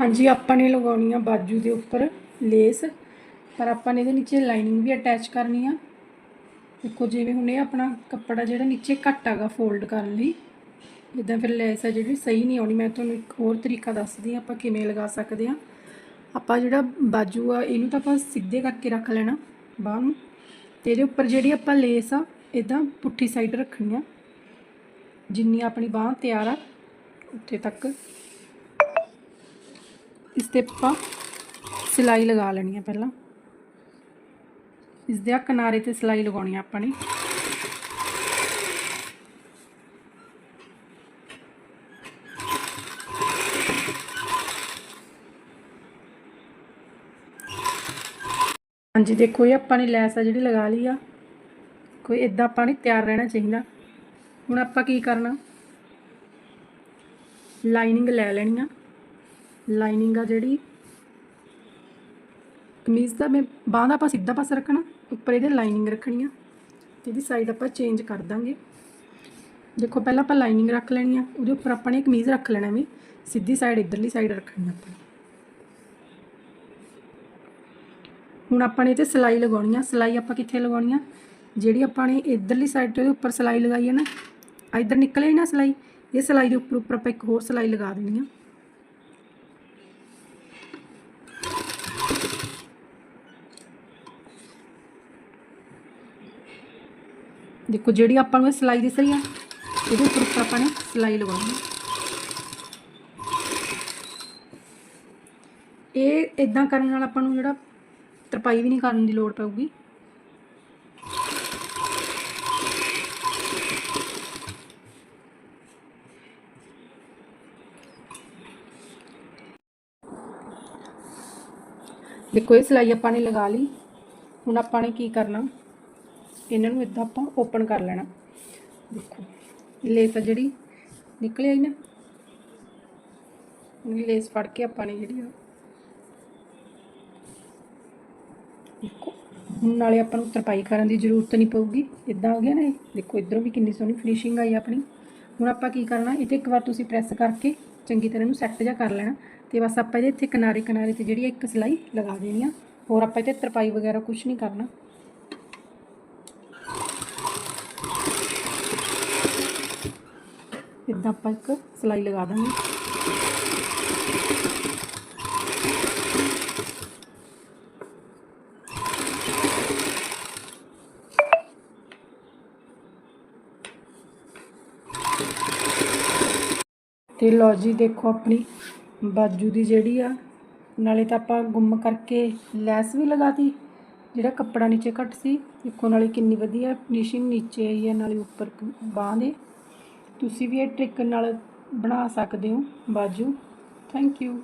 ਹਾਂਜੀ, ਆਪਾਂ ਨੇ ਲਗਾਉਣੀ ਆ ਬਾਜੂ ਦੇ ਉੱਪਰ ਲੇਸ ਪਰ ਆਪਾਂ ਨੇ ਇਹਦੇ ਨੀਚੇ ਲਾਈਨਿੰਗ ਵੀ ਅਟੈਚ ਕਰਨੀ ਆ। ਦੇਖੋ, ਜਿਵੇਂ ਹੁਣ ਇਹ ਆਪਣਾ ਕੱਪੜਾ ਜਿਹੜਾ ਨੀਚੇ ਘੱਟ ਹੈਗਾ ਫੋਲਡ ਕਰਨ ਲਈ ਇਦਾਂ ਫਿਰ ਲੈਸ ਆ ਜਿਹੜੀ, ਸਹੀ ਨਹੀਂ ਆਉਣੀ। ਮੈਂ ਤੁਹਾਨੂੰ ਇੱਕ ਹੋਰ ਤਰੀਕਾ ਦੱਸਦੀ ਆ ਆਪਾਂ ਕਿਵੇਂ ਲਗਾ ਸਕਦੇ ਆ ਆਪਾਂ ਜਿਹੜਾ ਬਾਜੂ ਆ, ਇਹਨੂੰ ਤਾਂ ਆਪਾਂ ਸਿੱਧੇ ਕਰਕੇ ਰੱਖ ਲੈਣਾ ਬਾਹ ਨੂੰ। ਤੇ ਇਹਦੇ ਉੱਪਰ ਜਿਹੜੀ ਆਪਾਂ ਲੇਸ ਆ ਇਦਾਂ ਪੁੱਠੀ ਸਾਈਡ ਰੱਖਣੀ ਆ। ਜਿੰਨੀ ਆਪਣੀ ਬਾਹ ਤਿਆਰ ਆ, ਉੱਥੇ ਤੱਕ। ਇਸ ਤੇ ਆਪਾਂ ਸਿਲਾਈ ਲਗਾ ਲੈਣੀ ਆ ਪਹਿਲਾਂ। ਇਸ ਦੇ ਆ ਕਿਨਾਰੇ ਤੇ ਸਿਲਾਈ ਲਗਾਉਣੀ ਆ ਆਪਾਂ ਨੇ। ਹਾਂਜੀ, ਦੇਖੋ ਇਹ ਆਪਾਂ ਨੇ ਲੈਸ ਆ ਜਿਹੜੀ ਲਗਾ ਲਈ ਆ। ਕੋਈ ਇਦਾਂ ਆਪਾਂ ਨੇ ਤਿਆਰ ਰਹਿਣਾ ਚਾਹੀਦਾ। ਹੁਣ ਆਪਾਂ ਕੀ ਕਰਨਾ? ਲਾਈਨਿੰਗ ਲੈ ਲੈਣੀ ਆ। ਲਾਈਨਿੰਗ ਆ ਜਿਹੜੀ। ਕਮੀਜ਼ ਦਾ ਮੈਂ ਬਾਹਾਂ ਦਾ ਆਪਾਂ ਸਿੱਧਾ ਪਾਸਾ ਰੱਖਣਾ, ਉੱਪਰ ਇਹਦੇ ਲਾਈਨਿੰਗ ਰੱਖਣੀ ਆ। ਤੇ ਇਹਦੀ ਸਾਈਡ ਆਪਾਂ ਚੇਂਜ ਕਰ ਦਾਂਗੇ। ਦੇਖੋ, ਪਹਿਲਾਂ ਆਪਾਂ ਲਾਈਨਿੰਗ ਰੱਖ ਲੈਣੀ ਆ, ਉਹਦੇ ਉੱਪਰ ਆਪਾਂ ਨੇ ਕਮੀਜ਼ ਰੱਖ ਲੈਣਾ ਵੀ, ਸਿੱਧੀ ਸਾਈਡ ਇਧਰਲੀ ਸਾਈਡ ਰੱਖਣੀ ਆ ਆਪਾਂ ਹੁਣ ਆਪਾਂ ਨੇ ਇਹ ਤੇ ਸਿਲਾਈ ਲਗਾਉਣੀ ਆ। ਸਿਲਾਈ ਆਪਾਂ ਕਿੱਥੇ ਲਗਾਉਣੀ ਆ? ਜਿਹੜੀ ਆਪਾਂ ਨੇ ਇਧਰਲੀ ਸਾਈਡ ਤੇ ਉਹਦੇ ਉੱਪਰ ਸਿਲਾਈ ਲਗਾਈ ਹੈ ਨਾ ਆ ਇਧਰ ਨਿਕਲੇ ਨਾ ਸਿਲਾਈ, ਇਹ ਸਿਲਾਈ ਦੇ ਉੱਪਰ ਉੱਪਰ ਆਪਾਂ ਇੱਕ ਹੋਰ ਸਿਲਾਈ ਲਗਾ ਦੇਣੀ ਆ। ਦੇਖੋ ਜਿਹੜੀ ਆਪਾਂ ਨੂੰ ਇਹ ਸਿਲਾਈ ਦਿਸ ਰਹੀ ਆ, ਇਹਦੇ ਉੱਪਰ ਆਪਾਂ ਨੇ ਸਿਲਾਈ ਲਗਾਉਣੀ ਆ। ਇਹ ਇਦਾਂ ਕਰਨ ਨਾਲ ਆਪਾਂ ਨੂੰ ਜਿਹੜਾ ਤਰਪਾਈ ਵੀ ਨਹੀਂ ਕਰਨ ਦੀ ਲੋੜ ਪਊਗੀ। ਦੇਖੋ ਇਹ ਸਿਲਾਈ ਆਪਾਂ ਨੇ ਲਗਾ ਲਈ। ਹੁਣ ਆਪਾਂ ਨੇ ਕੀ ਕਰਨਾ? ਇਹਨਾਂ ਨੂੰ ਇਦਾਂ ਆਪਾਂ ਓਪਨ ਕਰ ਲੈਣਾ। ਦੇਖੋ ਲੇਸ ਆ ਜਿਹੜੀ ਨਿਕਲ ਆਈ ਨਾ। ਲੇਸ ਫੜ ਕੇ ਆਪਾਂ ਨੇ ਜਿਹੜੀ ਆ ਦੇਖੋ, ਹੁਣ ਨਾਲੇ ਆਪਾਂ ਨੂੰ ਤਰਪਾਈ ਕਰਨ ਦੀ ਜ਼ਰੂਰਤ ਨਹੀਂ ਪਊਗੀ। ਇਦਾਂ ਹੋ ਗਿਆ ਨਾ ਇਹ। ਦੇਖੋ, ਇਧਰੋਂ ਵੀ ਕਿੰਨੀ ਸੋਹਣੀ ਫਿਨਿਸ਼ਿੰਗ ਆਈ ਆਪਣੀ। ਹੁਣ ਆਪਾਂ ਕੀ ਕਰਨਾ ਇਹ ਤੇ ਇੱਕ ਵਾਰ ਤੁਸੀਂ ਪ੍ਰੈਸ ਕਰਕੇ ਚੰਗੀ ਤਰ੍ਹਾਂ ਇਹਨੂੰ ਸੈੱਟ ਜਾ ਕਰ ਲੈਣਾ। ਤੇ ਬਸ ਆਪਾਂ ਇਹਦੇ ਇੱਥੇ ਕਿਨਾਰੇ ਕਿਨਾਰੇ ਤੇ ਜਿਹੜੀ ਇੱਕ ਸਿਲਾਈ ਲਗਾ ਦੇਣੀ ਆ। ਹੋਰ ਆਪਾਂ ਇਹਤੇ ਤਰਪਾਈ ਵਗੈਰਾ ਕੁਝ ਨਹੀਂ ਕਰਨਾ। ਇਦਾਂ ਆਪਾਂ ਇੱਕ ਸਿਲਾਈ ਲਗਾ ਦਾਂਗੇ। ਤੇ ਲਓ ਜੀ, ਦੇਖੋ ਆਪਣੀ ਬਾਜੂ ਦੀ ਜਿਹੜੀ ਆ, ਨਾਲੇ ਤਾਂ ਆਪਾਂ ਗੁੰਮ ਕਰਕੇ ਲੈਸ ਵੀ ਲਗਾਤੀ ਜਿਹੜਾ ਕੱਪੜਾ ਨੀਚੇ ਘੱਟ ਸੀ। ਦੇਖੋ ਨਾਲੇ ਕਿੰਨੀ ਵਧੀਆ ਫਿਨਿਸ਼ਿੰਗ ਨੀਚੇ ਆਈ ਹੈ ਨਾਲੇ ਉੱਪਰ ਬਾਂਹ ਦੇ। ਤੁਸੀਂ ਵੀ ਇਹ ਟ੍ਰਿਕ ਨਾਲ ਬਣਾ ਸਕਦੇ ਹੋ ਬਾਜੂ। Thank you